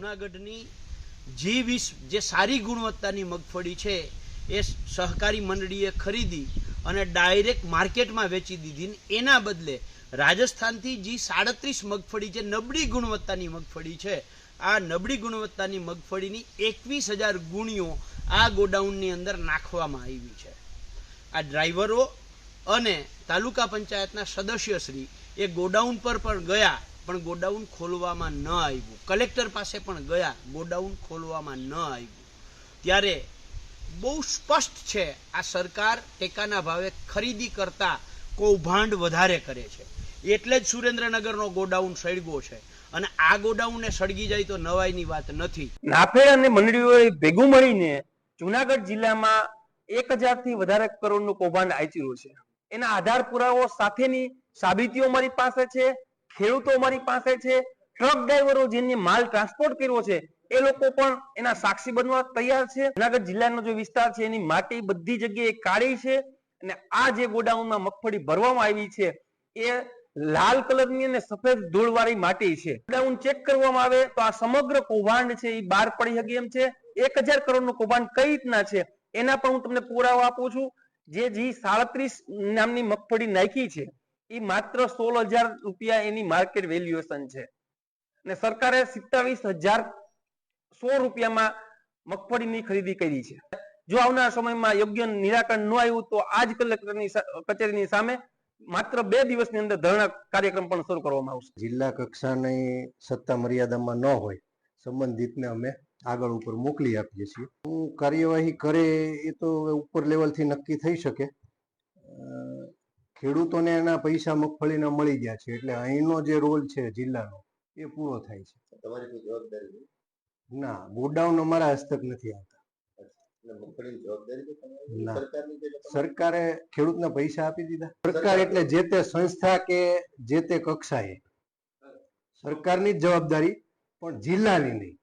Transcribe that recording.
જુનાગઢની જી વીસ જે સારી ગુણવત્તાની મગફળી છે, એ સહકારી મંડળીએ ખરીદી અને ડાયરેક્ટ માર્કેટમાં વેચી દીધી ને એના બદલે રાજસ્થાનથી જી સાડત્રીસ મગફળી જે નબળી ગુણવત્તાની મગફળી છે, આ નબળી ગુણવત્તાની મગફળીની એકવીસ હજાર ગુણીઓ આ ગોડાઉનની અંદર નાખવામાં આવી છે. આ ડ્રાઈવરો અને તાલુકા પંચાયતના સદસ્યશ્રી એ ગોડાઉન પર પણ ગયા પણ ગોડાઉન ખોલવામાં ન આવ્યું. કલેક્ટર પાસે પણ ગયા, ગોડાઉન ખોલવામાં ન આવ્યું. ત્યારે બહુ સ્પષ્ટ છે, આ સરકાર ટેકાના ભાવે ખરીદી કરતા કૌભાંડ વધારે કરે છે. એટલે જ સુરેન્દ્રનગરનો ગોડાઉન સળગો છે. અને આ ગોડાઉનને સળગી જાય તો નવાઈની વાત નથી. નાફેડ અને મંડળીઓએ ભેગું મળીને જુનાગઢ જિલ્લામાં એક થી વધારે કરોડનું કૌભાંડ આચર્યું છે. એના આધાર પુરાવો સાથેની સાબિતીઓ મારી પાસે છે. ખેડૂતો અમારી પાસે છે ટ્રક ડ્રાઈવરો જેને માલ ટ્રાન્સપોર્ટ કર્યો છે, એ લોકો પણ એના સાક્ષી બનવા તૈયાર છે. જુનાગઢ જિલ્લાનો જે વિસ્તાર છે, એની માટી બધી જગ્યાએ કાળી છે અને આ જે ગોડાઉનમાં મગફળી ભરવામાં આવી છે, એ લાલ કલરની અને સફેદ ધૂળવાળી માટી છે. ગોડાઉન ચેક કરવામાં આવે તો આ સમગ્ર કૌભાંડ છે, એ બહાર પડી શકે એમ છે. એક હજાર કરોડનું કૌભાંડ કઈ રીતના છે, એના પણ હું તમને પુરાવા આપું છું. જે જી સાડત્રીસ નામની મગફળી નાખી છે એ માત્ર સોળ હજાર રૂપિયા એની માર્કેટ વેલ્યુએશન છે. અને સરકારે સિત્તાવીસ હજાર સો રૂપિયામાં મગફળીની ખરીદી કરી છે. જો આવનાર સમયમાં યોગ્ય નિરાકરણ ન આવ્યું તો આજ કલેક્ટરની કચેરીની સામે માત્ર બે દિવસની અંદર ધરણા કાર્યક્રમ પણ શરૂ કરવામાં આવશે. જિલ્લા કક્ષાની સત્તા મર્યાદામાં ન હોય સંબંધિતને અમે આગળ ઉપર મોકલી આપીએ છીએ. હું કાર્યવાહી કરે એ તો ઉપર લેવલથી નક્કી થઈ શકે. ખેડૂતોને એના પૈસા મગફળીના મળી ગયા છે. એટલે અહીંનો જે રોલ છે જિલ્લાનો એ પૂરો થાય છે. તમારી કોઈ જવાબદારી ના ગોડાઉન અમારા હસ્તક નથી આવતા. સરકારે ખેડૂતના પૈસા આપી દીધા. સરકાર એટલે જે તે સંસ્થા કે જે તે કક્ષાએ. સરકારની જ જવાબદારી પણ જિલ્લાની નહીં.